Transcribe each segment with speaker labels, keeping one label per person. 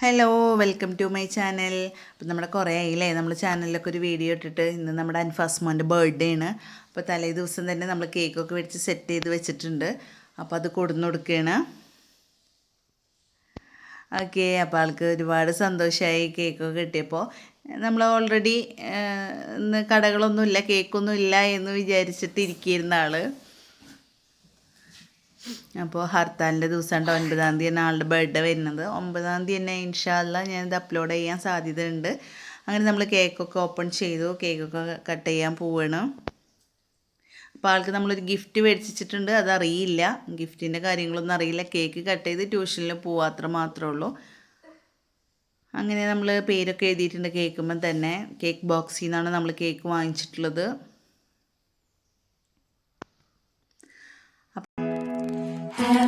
Speaker 1: Hello welcome to my channel അപ്പം നമ്മുടെ കുറേ ആയില്ലേ? നമ്മൾ ചാനലിലൊക്കെ ഒരു വീഡിയോ ഇട്ടിട്ട് ഇന്ന് നമ്മുടെ അൻഫാസ്മോന്റെ ബർത്ത്ഡേ ആണ്. അപ്പോൾ തലേ ദിവസം തന്നെ നമ്മൾ കേക്കൊക്കെ മേടിച്ച് സെറ്റ് ചെയ്ത് വെച്ചിട്ടുണ്ട്. അപ്പോൾ അത് കൊടുന്നു കൊടുക്കുകയാണ് ഓക്കെ അപ്പോൾ ആൾക്ക് ഒരുപാട് സന്തോഷമായി കേക്കൊക്കെ കിട്ടിയപ്പോൾ നമ്മൾ ഓൾറെഡി ഇന്ന് കടകളൊന്നുമില്ല കേക്കൊന്നുമില്ല എന്ന് വിചാരിച്ചിട്ട് ഇരിക്കുന്ന ആൾ അപ്പോൾ ഹർത്താലിന്റെ ദിവസമുണ്ട് ഒൻപതാം തീയതി ആളുടെ ബർത്ത്ഡേ വരുന്നത്. ഒമ്പതാം തീയതി തന്നെ ഇൻഷാല്ല ഞാനിത് അപ്ലോഡ് ചെയ്യാൻ സാധ്യതയുണ്ട്. അങ്ങനെ നമ്മൾ കേക്കൊക്കെ ഓപ്പൺ ചെയ്തു. കേക്കൊക്കെ കട്ട് ചെയ്യാൻ പോവുകയാണ് അപ്പോൾ ആൾക്ക് നമ്മളൊരു ഗിഫ്റ്റ് മേടിച്ചിട്ടുണ്ട്. അതറിയില്ല. ഗിഫ്റ്റിന്റെ കാര്യങ്ങളൊന്നും അറിയില്ല. കേക്ക് കട്ട് ചെയ്ത് ട്യൂഷനിൽ പോവാത്ര മാത്രമേ ഉള്ളൂ. അങ്ങനെ നമ്മൾ പേരൊക്കെ എഴുതിയിട്ടുണ്ട് കേൾക്കുമ്പം തന്നെ. കേക്ക് ബോക്സിൽ നിന്നാണ് നമ്മൾ കേക്ക് വാങ്ങിച്ചിട്ടുള്ളത്.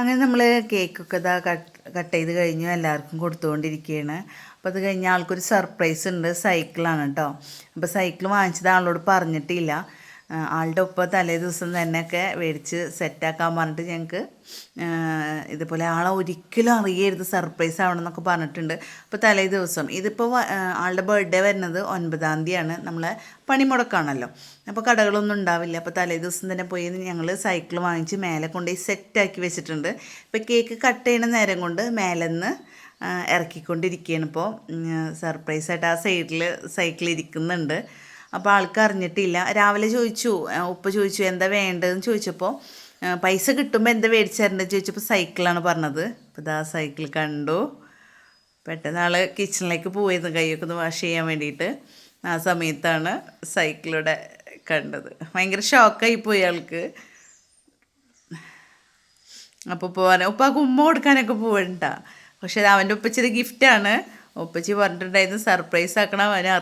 Speaker 1: അങ്ങനെ നമ്മൾ കേക്കൊക്കെ ഇതാ കട്ട് കട്ട് ചെയ്ത് കഴിഞ്ഞു എല്ലാവർക്കും കൊടുത്തുകൊണ്ടിരിക്കുകയാണ് അപ്പോൾ അത് കഴിഞ്ഞ ആൾക്കൊരു സർപ്രൈസ് ഉണ്ട്. സൈക്കിളാണ് കേട്ടോ അപ്പോൾ സൈക്കിൾ വാങ്ങിച്ചത് ആളോട് പറഞ്ഞിട്ടില്ല. ആളുടെ ഒപ്പം തലേ ദിവസം തന്നെയൊക്കെ മേടിച്ച് സെറ്റാക്കാൻ പറഞ്ഞിട്ട് ഞങ്ങൾക്ക് ഇതുപോലെ ആളെ ഒരിക്കലും അറിയരുത് സർപ്രൈസ് ആവണം എന്നൊക്കെ പറഞ്ഞിട്ടുണ്ട്. അപ്പോൾ തലേ ദിവസം ഇതിപ്പോൾ ആളുടെ ബർത്ത്ഡേ വരുന്നത് ഒൻപതാം തീയതിയാണ് നമ്മളെ പണിമുടക്കാണല്ലോ. അപ്പോൾ കടകളൊന്നും ഉണ്ടാവില്ല അപ്പോൾ തലേ ദിവസം തന്നെ പോയി ഞങ്ങൾ സൈക്കിൾ വാങ്ങിച്ച് മേലെ കൊണ്ടുപോയി സെറ്റാക്കി വെച്ചിട്ടുണ്ട്. ഇപ്പോൾ കേക്ക് കട്ട് ചെയ്യണ നേരം കൊണ്ട് മേലെ നിന്ന് ഇറക്കിക്കൊണ്ടിരിക്കുകയാണ് ഇപ്പോൾ സർപ്രൈസായിട്ട് ആ സൈഡിൽ സൈക്കിൾ ഇരിക്കുന്നുണ്ട്. അപ്പോൾ ആൾക്ക് അറിഞ്ഞിട്ടില്ല. രാവിലെ ചോദിച്ചു ഉപ്പ ചോദിച്ചു എന്താ വേണ്ടതെന്ന് ചോദിച്ചപ്പോൾ പൈസ കിട്ടുമ്പോൾ എന്താ മേടിച്ചു തരേണ്ടത് ചോദിച്ചപ്പോൾ സൈക്കിളാണ് പറഞ്ഞത്. അപ്പോൾ ഇതാ സൈക്കിൾ കണ്ടു. പെട്ടെന്ന് ആൾ കിച്ചണിലേക്ക് പോയിരുന്നു കൈയൊക്കെ ഒന്ന് വാഷ് ചെയ്യാൻ വേണ്ടിയിട്ട്. ആ സമയത്താണ് സൈക്കിളിവിടെ കണ്ടത്. ഭയങ്കര ഷോക്കായി പോയി ആൾക്ക്. അപ്പോൾ പോകാൻ ഉപ്പ കുമ്മ കൊടുക്കാനൊക്കെ പോവണ്ട? പക്ഷെ അവന്റെ ഉപ്പച്ചിയുടെ ഗിഫ്റ്റാണ് ഉപ്പച്ചി പറഞ്ഞിട്ടുണ്ടായിരുന്നു സർപ്രൈസ് ആക്കണം അവനെ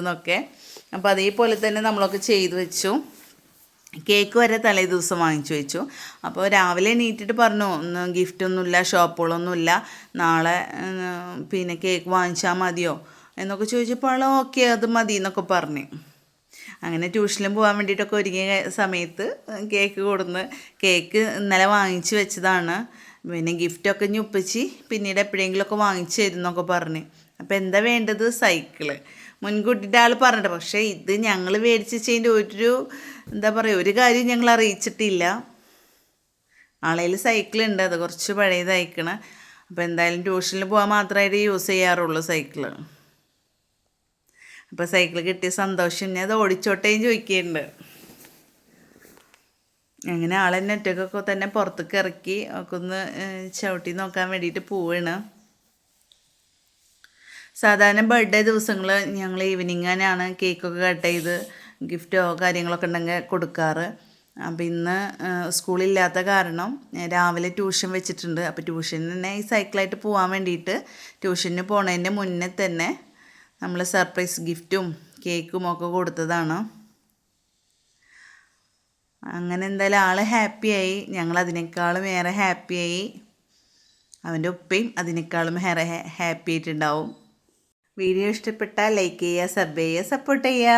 Speaker 1: എന്നൊക്കെ. അപ്പോൾ അതേപോലെ തന്നെ നമ്മളൊക്കെ ചെയ്തു വെച്ചു. കേക്ക് വരെ തലേ ദിവസം വാങ്ങിച്ചു വെച്ചു. അപ്പോൾ രാവിലെ നീട്ടിട്ട് പറഞ്ഞു ഒന്ന് ഗിഫ്റ്റൊന്നുമില്ല ഷോപ്പുകളൊന്നുമില്ല നാളെ പിന്നെ കേക്ക് വാങ്ങിച്ചാൽ മതിയോ? എന്നൊക്കെ ചോദിച്ചപ്പോൾ ആൾ ഓക്കെ അത് മതി എന്നൊക്കെ പറഞ്ഞു. അങ്ങനെ ട്യൂഷനിലും പോകാൻ വേണ്ടിയിട്ടൊക്കെ ഒരുങ്ങിയ സമയത്ത് കേക്ക് കൊടുന്ന് കേക്ക് ഇന്നലെ വാങ്ങിച്ചു വെച്ചതാണ്. പിന്നെ ഗിഫ്റ്റൊക്കെ ഞുപ്പിച്ച് പിന്നീട് എപ്പോഴെങ്കിലുമൊക്കെ വാങ്ങിച്ചു തരുന്നൊക്കെ പറഞ്ഞ്. അപ്പോൾ എന്താ വേണ്ടത്? സൈക്കിൾ. മുൻകൂട്ടിയിട്ട് ആൾ പറഞ്ഞിട്ട് പക്ഷേ ഇത് ഞങ്ങൾ മേടിച്ചതിന്റെ ഒരു എന്താ പറയുക ഒരു കാര്യം ഞങ്ങൾ അറിയിച്ചിട്ടില്ല. ആളേൽ സൈക്കിളുണ്ട് അത് കുറച്ച് പഴയതയക്കണ അപ്പോൾ എന്തായാലും ട്യൂഷനിൽ പോകാൻ മാത്രമായിട്ട് യൂസ് ചെയ്യാറുള്ളൂ സൈക്കിൾ. അപ്പോൾ സൈക്കിൾ കിട്ടിയ സന്തോഷം. ഞാൻ അത് ഓടിച്ചോട്ടേയും ചോദിക്കുന്നുണ്ട് അങ്ങനെ ആളെന്നെ ഒറ്റക്കൊക്കെ തന്നെ പുറത്തേക്ക് ഇറക്കി ഒക്കെ ഒന്ന് ചവിട്ടി നോക്കാൻ വേണ്ടിയിട്ട് പോവാണ്. സാധാരണ ബർത്ത്ഡേ ദിവസങ്ങൾ ഞങ്ങൾ ഈവനിങ് തന്നെയാണ് കേക്കൊക്കെ കട്ട് ചെയ്ത് ഗിഫ്റ്റോ കാര്യങ്ങളൊക്കെ ഉണ്ടെങ്കിൽ കൊടുക്കാറ്. അപ്പം ഇന്ന് സ്കൂളില്ലാത്ത കാരണം രാവിലെ ട്യൂഷൻ വെച്ചിട്ടുണ്ട്. അപ്പോൾ ട്യൂഷന് തന്നെ ഈ സൈക്കിളായിട്ട് പോകാൻ വേണ്ടിയിട്ട് ട്യൂഷന് പോണതിന്റെ മുന്നേ തന്നെ നമ്മൾ സർപ്രൈസ് ഗിഫ്റ്റും കേക്കും ഒക്കെ കൊടുത്തതാണ്. അങ്ങനെ എന്തായാലും ആൾ ഹാപ്പിയായി ഞങ്ങൾ അതിനേക്കാളും ഏറെ ഹാപ്പിയായി അവന്റെ ഉപ്പയും അതിനേക്കാളും ഏറെ ഹാപ്പി ആയിട്ടുണ്ടാവും. വീഡിയോ ഇഷ്ടപ്പെട്ടാൽ ലൈക്ക് ചെയ്യുക സബ് ചെയ്യുക സപ്പോർട്ട് ചെയ്യുക.